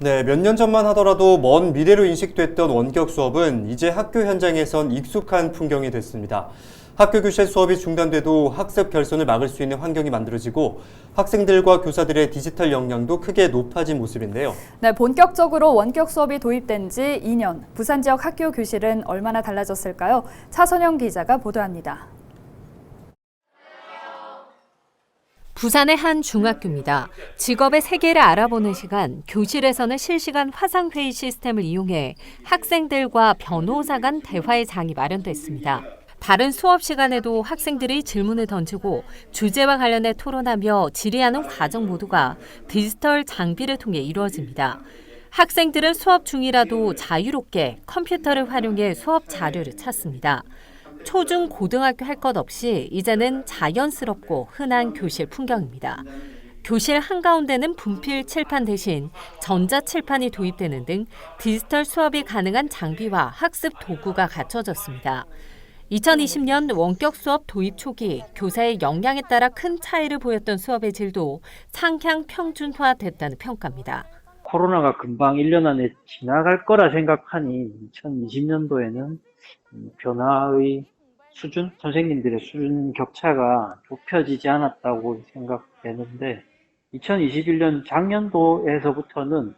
네, 몇 년 전만 하더라도 먼 미래로 인식됐던 원격 수업은 이제 학교 현장에선 익숙한 풍경이 됐습니다. 학교 교실 수업이 중단돼도 학습 결손을 막을 수 있는 환경이 만들어지고 학생들과 교사들의 디지털 역량도 크게 높아진 모습인데요. 네, 본격적으로 원격 수업이 도입된 지 2년. 부산 지역 학교 교실은 얼마나 달라졌을까요? 차선영 기자가 보도합니다. 부산의 한 중학교입니다. 직업의 세계를 알아보는 시간, 교실에서는 실시간 화상회의 시스템을 이용해 학생들과 변호사 간 대화의 장이 마련됐습니다. 다른 수업 시간에도 학생들이 질문을 던지고 주제와 관련해 토론하며 질의하는 과정 모두가 디지털 장비를 통해 이루어집니다. 학생들은 수업 중이라도 자유롭게 컴퓨터를 활용해 수업 자료를 찾습니다. 초중 고등학교 할 것 없이 이제는 자연스럽고 흔한 교실 풍경입니다. 교실 한가운데는 분필 칠판 대신 전자 칠판이 도입되는 등 디지털 수업이 가능한 장비와 학습 도구가 갖춰졌습니다. 2020년 원격 수업 도입 초기 교사의 역량에 따라 큰 차이를 보였던 수업의 질도 상향 평준화됐다는 평가입니다. 코로나가 금방 1년 안에 지나갈 거라 생각하니 2020년도에는 변화의 수준, 선생님들의 수준 격차가 좁혀지지 않았다고 생각되는데 2021년 작년도에서부터는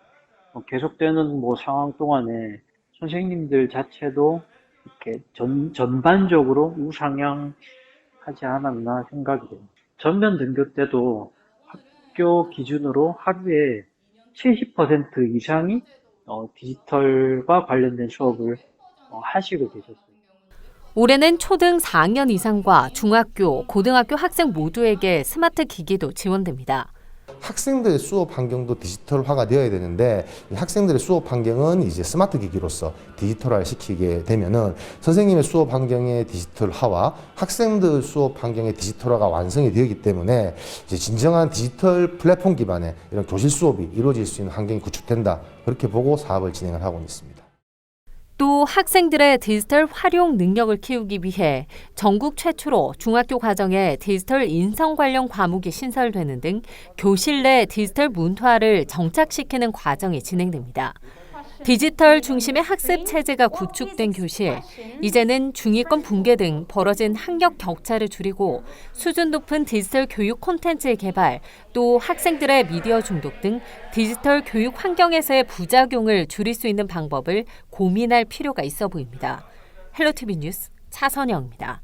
계속되는 뭐 상황 동안에 선생님들 자체도 이렇게 전, 전반적으로 우상향하지 않았나 생각이 됩니다. 전면 등교 때도 학교 기준으로 하루에 70% 이상이 어, 디지털과 관련된 수업을 어, 하시고 계셨어요. 올해는 초등 4학년 이상과 중학교, 고등학교 학생 모두에게 스마트 기기도 지원됩니다. 학생들의 수업 환경도 디지털화가 되어야 되는데 이 학생들의 수업 환경은 이제 스마트 기기로서 디지털화 시키게 되면은 선생님의 수업 환경의 디지털화와 학생들 수업 환경의 디지털화가 완성이 되기 때문에 이제 진정한 디지털 플랫폼 기반의 이런 교실 수업이 이루어질 수 있는 환경이 구축된다 그렇게 보고 사업을 진행을 하고 있습니다. 또 학생들의 디지털 활용 능력을 키우기 위해 전국 최초로 중학교 과정에 디지털 인성 관련 과목이 신설되는 등 교실 내 디지털 문화를 정착시키는 과정이 진행됩니다. 디지털 중심의 학습 체제가 구축된 교실, 이제는 중위권 붕괴 등 벌어진 학력 격차를 줄이고 수준 높은 디지털 교육 콘텐츠의 개발, 또 학생들의 미디어 중독 등 디지털 교육 환경에서의 부작용을 줄일 수 있는 방법을 고민할 필요가 있어 보입니다. 헬로티비 뉴스 차선영입니다.